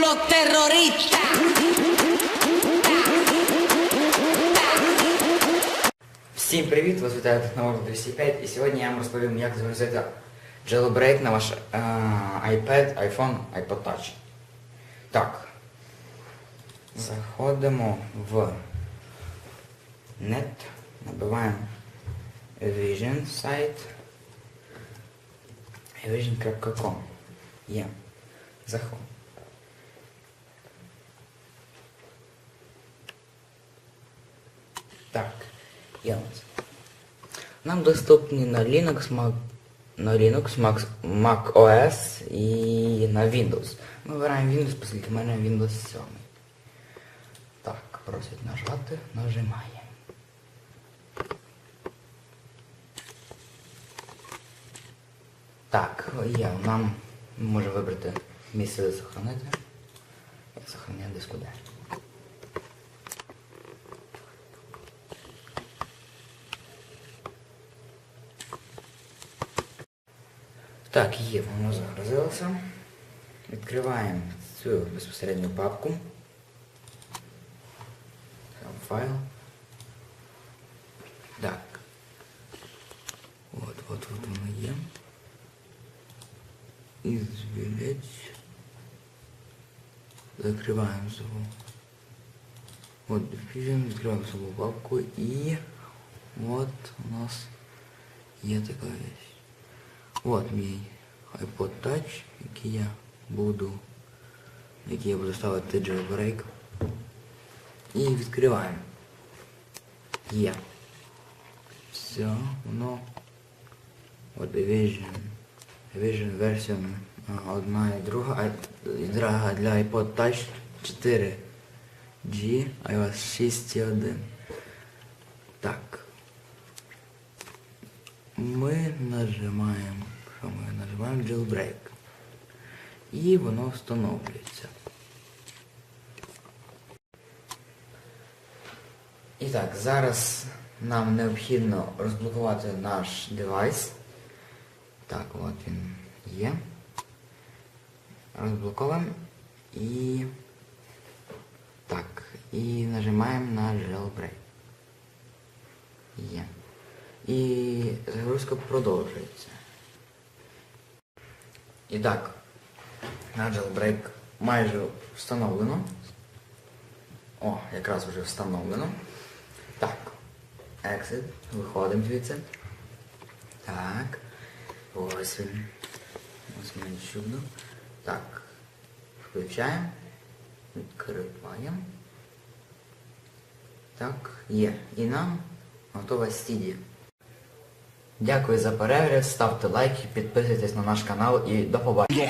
los terroristas. Всім привіт! Вас вітає технолог 205 і сьогодні я вам розповім, як загрузити jailbreak на ваш е, iPad, iPhone, iPod Touch. Так. Заходимо в net, набиваємо Vision сайт vision.com. Є. Заход. Так, є у нас. Нам доступні на Linux, Mac, на Linux, Mac, Mac OS і на Windows. Ми вибираємо Windows, оскільки в мене Windows 7. Так, просять нажати, нажимаємо. Так, є, нам може вибрати місце де сохранити. Я сохраняю диску D. Так, є, воно загрузилося. Відкриваємо цю безпосередню папку. Там файл. Так. От, от, от воно є. І звілець. Закриваємо собу. От Diffusion, відкриваємо собу папку і от у нас є така вещь. От мій iPod Touch, який я буду, який я буду ставити jailbreak. І відкриваємо. Є. Все, воно. От Division. Division версія одна і друга, і друга для iPod Touch 4G, iOS 6.1. Так. Ми нажимаємо, що ми нажимаємо jailbreak. І воно встановлюється. І так, зараз нам необхідно розблокувати наш девайс. Так, от він є. Розблоковуємо і... Так, і нажимаємо на jailbreak. Є. І загрузка продовжується. І так, на jailbreak майже встановлено. О, якраз вже встановлено. Так. Exit. Виходимо звідси. Так. Ось він. Ось мені чудо. Так. Включаємо. Відкриваємо. Так, є. І нам готова студія. Дякую за перегляд, ставте лайки, підписуйтесь на наш канал і до побачення.